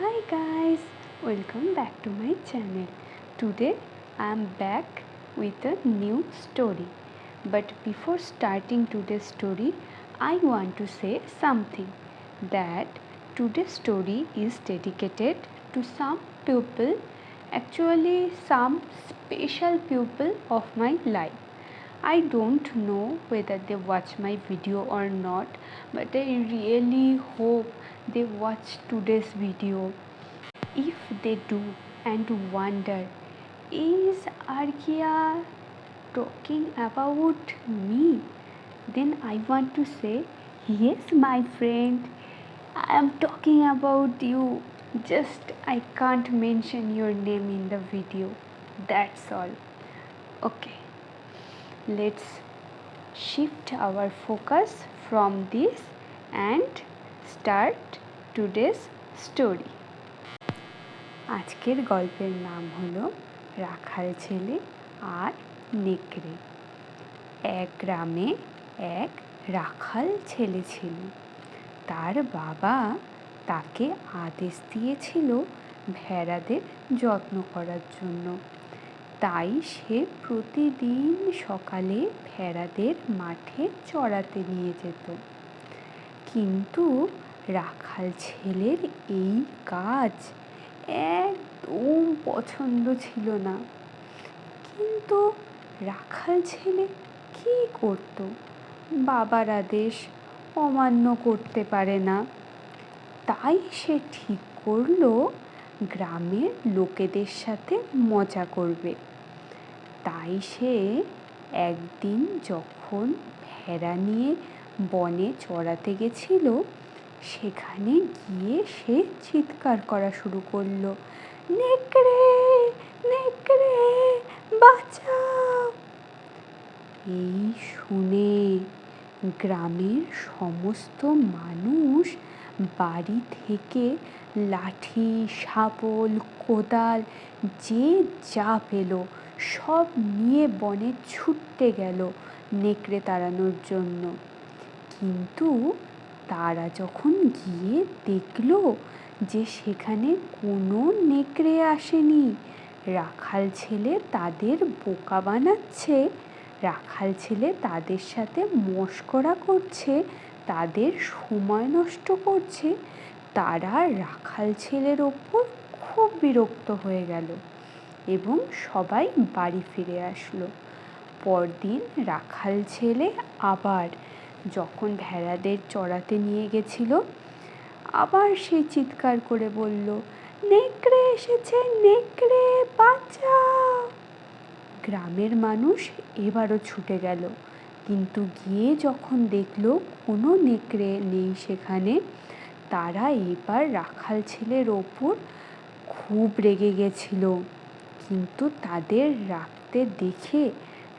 Hi guys, welcome back to my channel. Today I am back with a new story. But before starting today's story, I want to say something that today's story is dedicated to some people, actually, some special people of my life. I don't know whether they watch my video or not, but I really hope they watch today's video. If they do and wonder, is Arkia talking about me? Then I want to say, yes, my friend, I am talking about you. Just I can't mention your name in the video. That's all. Okay let's shift our focus from this and start today's story. আজকের গল্পের নাম হলো রাখাল ছেলে আর নেকড়ে। এক গ্রামে এক রাখাল ছেলে ছিল। তার বাবা তাকে আদেশ দিয়েছিল ভেড়াদের যত্ন করার জন্য। তাই সে প্রতিদিন সকালে ভেড়াদের মাঠে চড়াতে নিয়ে যেত। কিন্তু রাখাল ছেলের এই কাজ একদম পছন্দ ছিল না। কিন্তু রাখাল ছেলে কি করত? বাবার আদেশ অমান্য করতে পারে না। তাই সে ঠিক করল গ্রামের লোকেদের সাথে মজা করবে। তাই সে একদিন যখন ভেড়া নিয়ে বনে চড়াতে গেছিল সেখানে গিয়ে সে চিৎকার করা শুরু করল। নেকড়ে নেকড়ে, বাঁচাও! এই শুনে গ্রামের সমস্ত মানুষ বাড়ি থেকে লাঠি শাবল কোদাল, যে যা পেল সব নিয়ে বনে ছুটতে গেল নেকড়ে তাড়ানোর জন্য। কিন্তু তারা যখন গিয়ে দেখল যে সেখানে কোনো নেকড়ে আসেনি, রাখাল ছেলে তাদের বোকা বানাচ্ছে, রাখাল ছেলে তাদের সাথে মস্করা করছে, তাদের সময় নষ্ট করছে, তারা রাখাল ছেলের ওপর খুব বিরক্ত হয়ে গেল এবং সবাই বাড়ি ফিরে আসলো। পরদিন রাখাল ছেলে আবার যখন ভেড়াদের চড়াতে নিয়ে গেছিল, আবার সে চিৎকার করে বলল, নেকড়ে এসেছে, নেকড়ে, বাঁচাও! গ্রামের মানুষ এবারও ছুটে গেল, কিন্তু গিয়ে যখন দেখল কোনো নেকড়ে নেই সেখানে, তারা এবার রাখাল ছেলের ওপর খুব রেগে গেছিল, কিন্তু তাদের রাখতে দেখে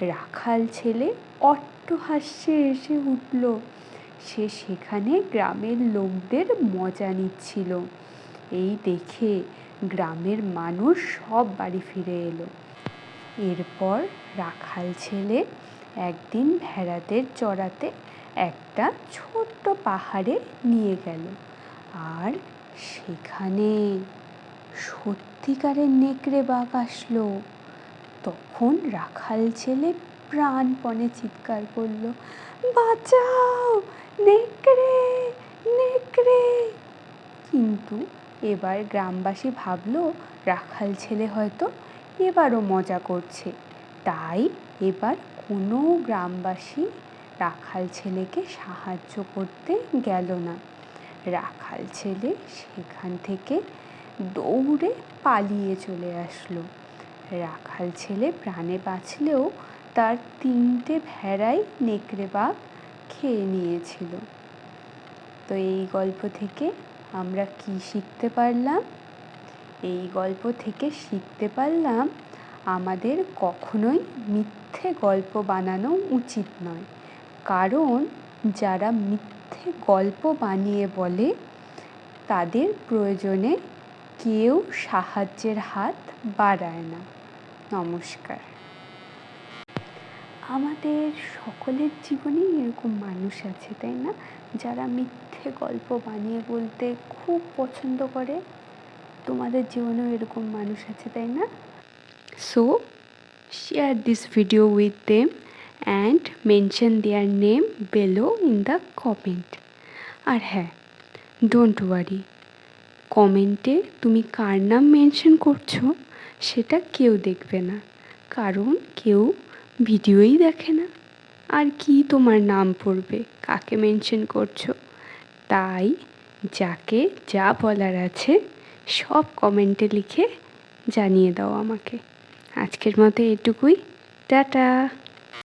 রাখাল ছেলে অট্টহাস্যে এসে উঠল। সে সেখানে গ্রামের লোকদের মজা নিচ্ছিল। এই দেখে গ্রামের মানুষ সব বাড়ি ফিরে এলো। এরপর রাখাল ছেলে একদিন ভেড়াদের চড়াতে একটা ছোট্ট পাহাড়ে নিয়ে গেল। আর সেখানে সত্যিকারের নেকড়ে বাঘ আসলো। তখন রাখাল ছেলে প্রাণপণে চিৎকার করল, বাঁচাও! নেকড়ে! নেকড়ে! কিন্তু এবার গ্রামবাসী ভাবলো, রাখাল ছেলে হয়তো এবারও মজা করছে। তাই এবার কোনো গ্রামবাসী রাখাল ছেলেকে সাহায্য করতে গেল না। রাখাল ছেলে সেখান থেকে দৌড়ে পালিয়ে চলে আসলো। রাখাল ছেলে প্রাণে বাঁচলেও তার তিনটে ভেড়াই নেকড়ে বাঘ খেয়ে নিয়েছিল। তো এই গল্প থেকে আমরা কি শিখতে পারলাম? এই গল্প থেকে শিখতে পারলাম আমাদের কখনোই মিথ্যে গল্প বানানো উচিত নয়। কারণ যারা মিথ্যে গল্প বানিয়ে বলে, তাদের প্রয়োজনে কেউ সাহায্যের হাত বাড়ায় না। নমস্কার। আমাদের সকলের জীবনেই এরকম মানুষ আছে, তাই না? যারা মিথ্যে গল্প বানিয়ে বলতে খুব পছন্দ করে, তোমাদের জীবনেও এরকম মানুষ আছে, তাই না? So share this video with them and mention their name below in the comment আর হ্যাঁ ডোন্ট ওয়ারি কমেন্টে তুমি কার নাম মেনশন করছ? সেটা কেউ দেখবে না। কারণ কেউ ভিডিওই দেখে না। আর কি তোমার নাম পড়বে? কাকে মেনশন করছ? তাই যাকে যা বলার আছে সব কমেন্টে লিখে জানিয়ে দাও আমাকে। আজকের মতো এটুকুই। টাটা!